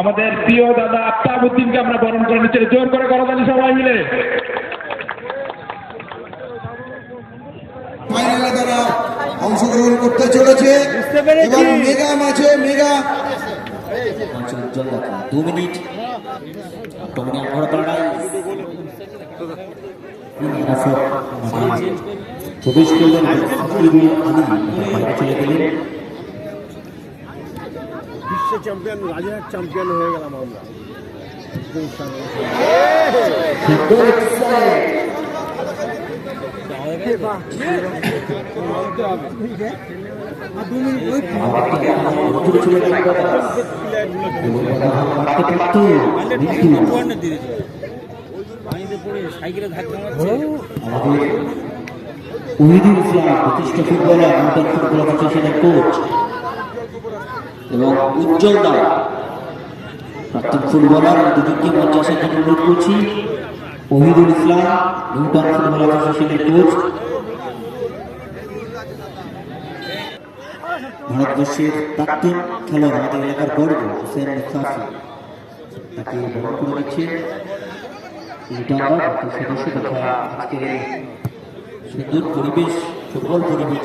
আমাদের প্রিয় দাদা আফতাবুদ্দিনকে আমরা বরণ করে নিচ্ছি। জোর করে করতালি সবাই মিলে। ফাইনালে তারা অংশগ্রহণ করতে চলেছে। এবং মেগা মাঝে মেগা দু মিনিট। প্রবেশ করলেন। চলে গেলেন। বিশ্ব চ্যাম্পিয়ন রাজারহাট চ্যাম্পিয়ন হয়ে গেলাম আমরা। আমাদের প্রতিষ্ঠা ফুটবলার নূতন ফুটবল অ্যাসোসিয়েশনের কোচ এবং উজ্জ্বল দা প্রাক্তন ফুটবলার দুজনকে মঞ্চে আসার জন্য অনুরোধ করছি। Ohidul Islam, New Town football অ্যাসোসিয়েশনের কোচ ভারতবর্ষের প্রাক্তন খেলোয়াড় আমাদের এলাকার গর্ব হোসেন মুস্তাফি। তাকে বরণ করে দিচ্ছেন সদস্য তথা আজকের সুন্দর পরিবেশ, ফুটবল পরিবেশ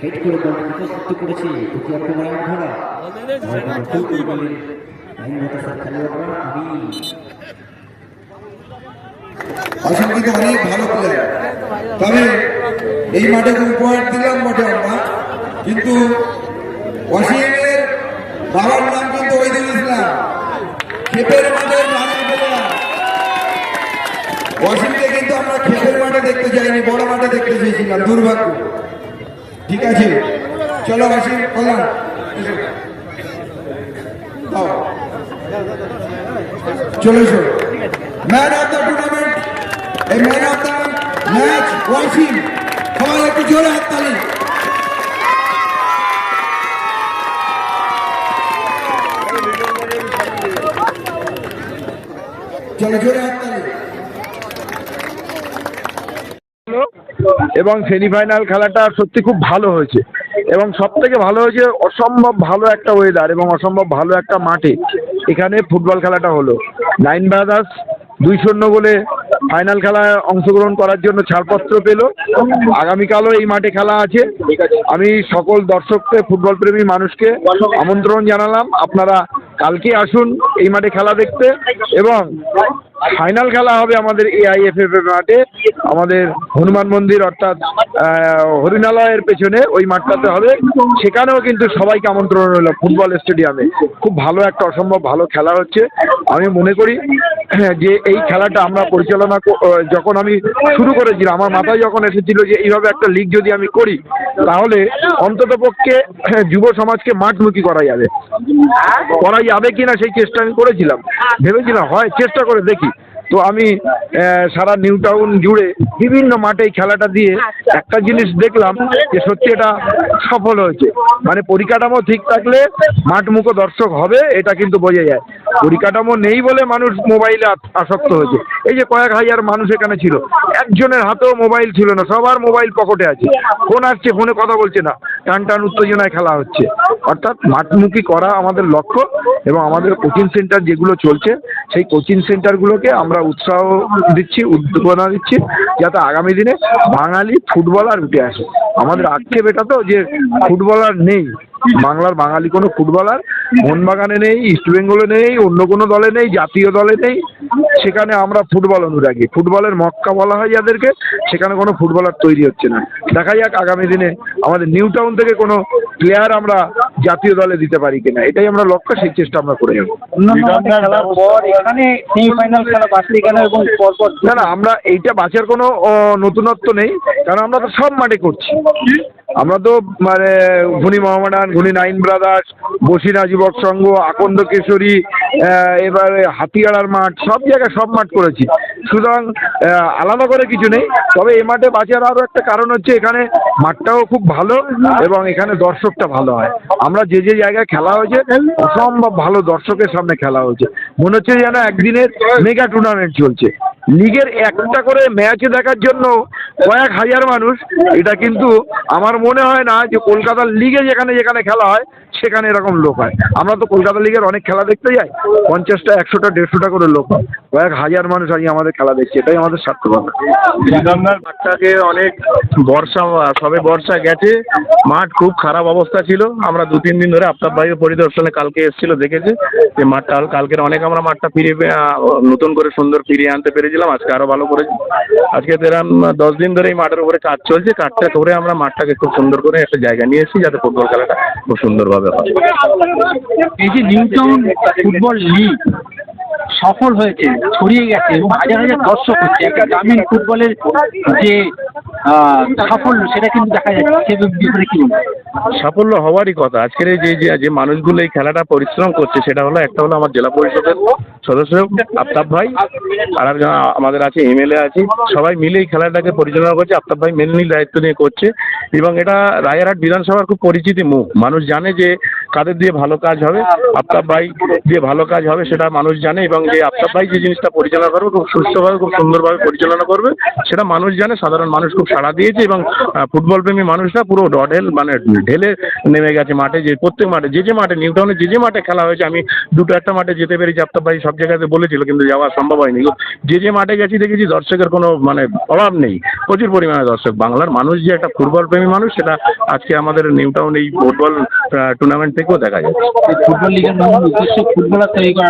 হেড করে নিকটবর্তী করেছে কিন্তু অনেক ভালো প্লেয়ার তবে এই মাঠে উপহার দিলাম বটে আমরা। কিন্তু অসীমের বাবার নাম কিন্তু ওইদুল ইসলাম খেপের প্লেয়ার অসীমকে কিন্তু আমরা খেপের মাঠে দেখতে যাইনি, বড় মাঠে দেখতে চেয়েছিলাম, দুর্ভাগ্য। ঠিক আছে চলো এসো। দাও। চলে এসো ম্যান অফ দ্য টুর্নামেন্ট এই man of the match Wasim সবাই একটু জোরে হাততালি চলো, জোরে হাততালি এবং সেমিফাইনাল খেলাটা সত্যি খুব ভালো হয়েছে। এবং সব থেকে ভালো হয়েছে অসম্ভব ভালো একটা ওয়েদার এবং অসম্ভব ভালো একটা মাঠে এখানে ফুটবল খেলাটা হলো। নাইন ব্রাদার্স দুই শূন্য গোলে ফাইনাল খেলায় অংশগ্রহণ করার জন্য ছাড়পত্র পেল। আগামীকালও এই মাঠে খেলা আছে। আমি সকল দর্শককে ফুটবল প্রেমী মানুষকে আমন্ত্রণ জানালাম। আপনারা কালকে আসুন এই মাঠে খেলা দেখতে এবং ফাইনাল খেলা হবে আমাদের এআইএফএফ মাঠে। আমাদের হনুমান মন্দির অর্থাৎ হরিণালয়ের পেছনে ওই মাঠটাতে হবে। সেখানেও কিন্তু সবাইকে আমন্ত্রণ রইল ফুটবল স্টেডিয়ামে। খুব ভালো একটা, অসম্ভব ভালো খেলা হচ্ছে। আমি মনে করি যে এই খেলাটা আমরা পরিচালনা যখন আমি শুরু করেছিলাম, আমার মাথায় যখন এসেছিল যে এইভাবে একটা লিগ যদি আমি করি, তাহলে অন্তত পক্ষে যুব সমাজকে মাঠমুখী করা যাবে। করা যাবে কিনা সেই চেষ্টা আমি করেছিলাম। ভেবেছিলাম, হয়, চেষ্টা করে দেখি। তো আমি সারা নিউ টাউন জুড়ে বিভিন্ন মাঠে খেলাটা দিয়ে একটা জিনিস দেখলাম যে সত্যি এটা সফল হয়েছে। মানে পরিকাঠামো ঠিক থাকলে মাঠমুখো দর্শক হবে, এটা কিন্তু বোঝা যায়। পরিকাঠামো নেই বলে মানুষ মোবাইলে আস- আসক্ত হয়েছে। এই যে কয়েক হাজার মানুষ এখানে ছিল, একজনের হাতেও মোবাইল ছিল না, সবার মোবাইল পকেটে আছে। ফোন আসছে, ফোনে কথা বলছে না। টান টান উত্তেজনায় খেলা হচ্ছে। অর্থাৎ মাঠমুখী করা আমাদের লক্ষ্য এবং আমাদের কোচিং সেন্টার যেগুলো চলছে, সেই কোচিং সেন্টারগুলোকে আমরা উৎসাহ দিচ্ছি, উদ্দীপনা দিচ্ছি, যাতে আগামী দিনে বাঙালি ফুটবলার উঠে আসে। আমাদের আক্ষেপ এটা তো যে ফুটবলার নেই। বাংলার বাঙালি কোনো ফুটবলার মোহনবাগানে নেই ইস্টবেঙ্গলে নেই অন্য কোনো দলে নেই জাতীয় দলে নেই। সেখানে আমরা ফুটবল অনুরাগী। ফুটবলের মক্কা বলা হয় যাদেরকে সেখানে কোনো ফুটবলার তৈরি হচ্ছে না। দেখা যাক আগামী দিনে আমাদের নিউ টাউন থেকে কোনো প্লেয়ার আমরা জাতীয় দলে দিতে পারি কিনা। এটাই আমরা লক্ষ্য সেই চেষ্টা আমরা করে যাব। না না আমরা এইটা বাঁচার কোনো নতুনত্ব নেই। কারণ আমরা তো সব মাঠে করছি। আমরা তো মানে ঘুনি মোহামেডান ঘুনি নাইন ব্রাদার্স, বসিরা যুবক সংঘ, আকন্দ কেশরী এবারে হাতিয়াড়ার মাঠ, সব জায়গায় সব মাঠ করেছি। সুতরাং আলাদা করে কিছু নেই। তবে এ মাঠে বাঁচার আরও একটা কারণ হচ্ছে এখানে মাঠটাও খুব ভালো এবং এখানে দর্শকটা ভালো হয়। আমরা যে যে জায়গায় খেলা হয়েছে, অসম্ভব ভালো দর্শকের সামনে খেলা হয়েছে। মনে হচ্ছে যেন একদিনের মেগা টুর্নামেন্ট চলছে। লিগের একটা করে ম্যাচ দেখার জন্য কয়েক হাজার মানুষ, এটা কিন্তু আমার মনে হয় না যে কলকাতার লিগে যেখানে যেখানে খেলা হয়, সেখানে এরকম লোক হয়। আমরা তো কলকাতা লিগের অনেক খেলা দেখতে যাই, পঞ্চাশটা, একশোটা, দেড়শোটা করে লোক হয়। কয়েক হাজার মানুষ আজ আমাদের খেলা দেখছে, এটাই আমাদের মাঠটাকে অনেক বর্ষা সবে বর্ষা গেছে, মাঠ খুব খারাপ অবস্থা ছিল। আমরা দু, তিন দিন ধরে আফতাব ভাই পরিদর্শনে কালকে এসেছিল, দেখেছে। যে মাঠটা কালকের অনেক আমরা মাঠটা ফিরিয়ে নতুন করে সুন্দর ফিরিয়ে আনতে পেরেছিলাম, আজকে আরও ভালো করেছি। আজকে এরম দশ দিন ধরে এই মাঠের উপরে কাজ চলছে, কাজটা করে আমরা মাঠটাকে খুব সুন্দর করে একটা জায়গা নিয়ে এসেছি, যাতে ফুটবল খেলাটা খুব সুন্দরভাবে হয়। ফুটবল লিগ সফল হয়েছে, ছড়িয়ে গেছে, এবং হাজার হাজার দর্শক হচ্ছে, একটা গ্রামীণ ফুটবলের যে সাফল্য, সেটা কিন্তু দেখা যাচ্ছে। ব্যাপারে কি সাফল্য হওয়ারই কথা। আজকের এই যে যে- মানুষগুলো এই খেলাটা পরিশ্রম করছে, সেটা হলো একটা হলো আমার জেলা পরিষদের সদস্য আফতাব ভাই, আর আমাদের আছে, এমএলএ আছে। সবাই মিলে এই খেলাটাকে পরিচালনা করছে। আফতাব ভাই মেনলি দায়িত্ব নিয়ে করছে। এবং এটা রায়হাট বিধানসভার খুব পরিচিতি মুখ। মানুষ জানে যে কাদের দিয়ে ভালো কাজ হবে, আফতাব ভাই দিয়ে ভালো কাজ হবে, সেটা মানুষ জানে। এবং যে আফতাব ভাই যে জিনিসটা পরিচালনা করবে, খুব সুস্থভাবে, খুব সুন্দরভাবে পরিচালনা করবে, সেটা মানুষ জানে। সাধারণ মানুষ খুব সাড়া দিয়েছে এবং ফুটবল প্রেমী মানুষরা পুরো ডঢেল মানে ঢেলে নেমে গেছে মাঠে যে প্রত্যেক মাঠে যে যে মাঠে নিউ টাউনে যে যে মাঠে খেলা হয়েছে আমি দুটো একটা মাঠে যেতে পেরেছি আফতাব ভাই সব জায়গাতে বলেছিল কিন্তু যাওয়া সম্ভব হয়নি। যে যে মাঠে গেছি দেখেছি দর্শকের কোনো মানে অভাব নেই। প্রচুর পরিমাণে দর্শক। বাংলার মানুষ যে একটা ফুটবল প্রেমী মানুষ সেটা আজকে আমাদের নিউ টাউন এই ফুটবল টুর্নামেন্ট থেকেও দেখা যাচ্ছে। এই ফুটবল লিগের উদ্দেশ্য ফুটবলার তৈরি করা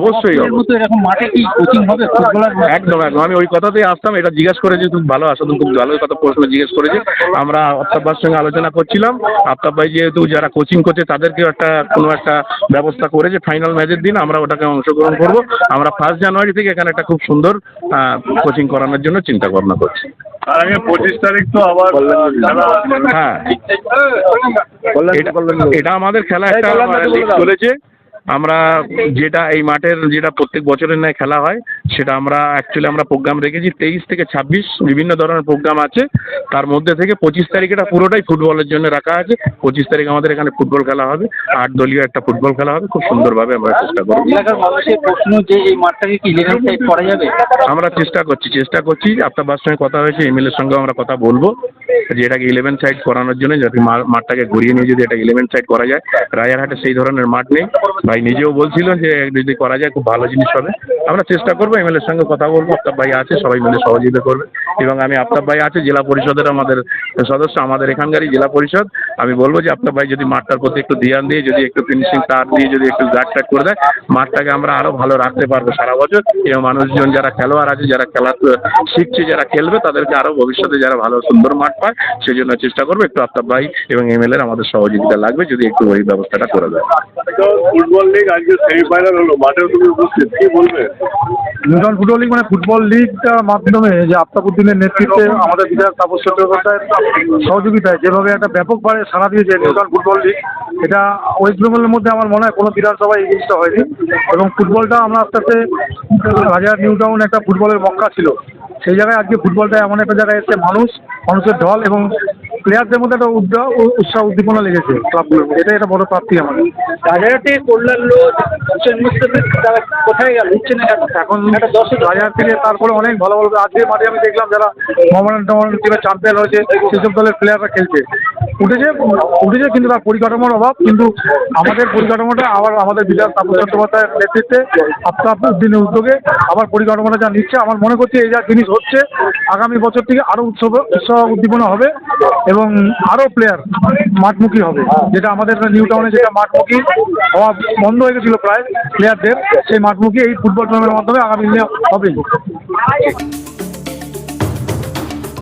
অবশ্যই, এরকম মাঠে কি কোচিং হবে ফুটবলার একদম একদম। আমি ওই কথাতেই আসতাম এটা জিজ্ঞেস করেছি খুব ভালো আসলে খুব ভালো কথা প্রশ্ন জিজ্ঞেস করেছে। আমরা আফতাব ভাইয়ের সঙ্গে আলোচনা করছিলাম। আফতাব ভাই যেহেতু যারা কোচিং করছে তাদেরকেও একটা কোনো একটা ব্যবস্থা করেছে। ফাইনাল ম্যাচের দিন আমরা ওটাকে অংশগ্রহণ করব। আমরা ফার্স্ট জানুয়ারি থেকে এখানে একটা খুব সুন্দর কোচিং করানোর জন্য চিন্তা ভাবনা করছি। পঁচিশ তারিখ তো আবার হ্যাঁ। এটা- এটা আমাদের খেলা একটা চলেছে। আমরা যেটা এই মাঠের যেটা প্রত্যেক বছরের ন্যায় খেলা হয় সেটা আমরা অ্যাকচুয়ালি আমরা প্রোগ্রাম রেখেছি। তেইশ থেকে ছাব্বিশ বিভিন্ন ধরনের প্রোগ্রাম আছে। তার মধ্যে থেকে পঁচিশ তারিখ এটা পুরোটাই ফুটবলের জন্য রাখা আছে। পঁচিশ তারিখ আমাদের এখানে ফুটবল খেলা হবে। আট দলীয় একটা ফুটবল খেলা হবে। খুব সুন্দরভাবে আমরা চেষ্টা করব। প্রশ্ন যে এই মাঠটাকে কি করা যাবে? আমরা চেষ্টা করছি চেষ্টা করছি। আপনার বাস সঙ্গে কথা হয়েছে এমএলএর সঙ্গে আমরা কথা বলব। যে এটাকে ইলেভেন সাইড করানোর জন্য যাতে মাঠটাকে ঘুরিয়ে নিয়ে যদি এটা ইলেভেন সাইড করা যায়। রাজারহাটে সেই ধরনের মাঠ নেই। ভাই নিজেও বলছিলেন যে যদি করা যায় খুব ভালো জিনিস হবে। আমরা চেষ্টা করব এমএলএর সঙ্গে কথা বলব, আফতাব ভাই আছে, সবাই মিলে সহযোগিতা করবে। এবং আমি আফতাব ভাই আছে, জেলা পরিষদের আমাদের সদস্য, আমাদের এখানকারই জেলা পরিষদ। আমি বলব যে আফতাব ভাই যদি মাঠটার প্রতি একটু ধ্যান দিয়ে, যদি একটু ফিনিশিং তার দিয়ে, যদি একটু গার্ড টাট করে দেয়, মাঠটাকে আমরা আরও ভালো রাখতে পারব সারা বছর। এবং মানুষজন যারা খেলোয়াড় আছে, যারা খেলা শিখছে, যারা খেলবে, তাদেরকে আরও ভবিষ্যতে যারা ভালো, সুন্দর মাঠ পায় সেই জন্য চেষ্টা করব একটু আফতাব ভাই এবং এমএলএ আমাদের সহযোগিতা লাগবে, যদি একটু ওই ব্যবস্থাটা করে দেয়। ফুটবল লিগ আজকে সেমিফাইনাল হলো। মাঠেও তুমি উপস্থিত, কি বলবে? নিউটন ফুটবল লিগ মানে ফুটবল লিগটার মাধ্যমে যে আফতাবুদ্দিনের নেতৃত্বে আমাদের বিধায়ক তাপস চট্টোপাধ্যায়ের সহযোগিতায় যেভাবে একটা ব্যাপকভাবে সাড়া দিয়েছে নিউটন ফুটবল লিগ এটা ওয়েস্ট বেঙ্গলের মধ্যে আমার মনে হয় কোনো বিধানসভায় এই জিনিসটা হয়নি। এবং ফুটবলটা আমরা আস্তে আস্তে হাজার নিউ টাউন একটা ফুটবলের মক্কা ছিল। সেই জায়গায় আজকে ফুটবলটা এমন একটা জায়গায় এসছে, মানুষ, মানুষের ঢল এবং প্লেয়ারদের মধ্যে একটা উদ্যা উৎসাহ উদ্দীপনা লেগেছে ক্লাবগুলোর মধ্যে। এটা একটা বড় প্রাপ্তি আমাদের। রাজারহাটে কল্যাণ লোক হোসেন মুস্তাফিজ তারা কোথায় গেল? হচ্ছে না এখন একটা বাজার থেকে তারপরে অনেক ভালো ভালো আজকে মাঠে আমি দেখলাম যারা মোহামেডান টোহামেডান টিমের চ্যাম্পিয়ন হয়েছে সেসব দলের প্লেয়াররা খেলছে। উঠেছে উঠেছে কিন্তু তার পরিকাঠামোর অভাব কিন্তু আমাদের পরিকাঠামোটা আবার আমাদের বিধায়ক তাপস চট্টোপাধ্যায়ের নেতৃত্বে আফতাব উদ্দিনের উদ্যোগে আবার পরিকাঠামোটা যা নিচ্ছে আমার মনে করছি এই যা জিনিস হচ্ছে আগামী বছর থেকে আরও উৎসব উৎসাহ উদ্দীপনা হবে। এবং আরও প্লেয়ার মাঠমুখী হবে, যেটা আমাদের নিউ টাউনে যেটা মাঠমুখী হওয়া বন্ধ হয়ে গেছিল প্রায় প্লেয়ারদের সেই মাঠমুখী এই ফুটবল টুর্নামেন্টের মাধ্যমে আগামী দিনে হবেই।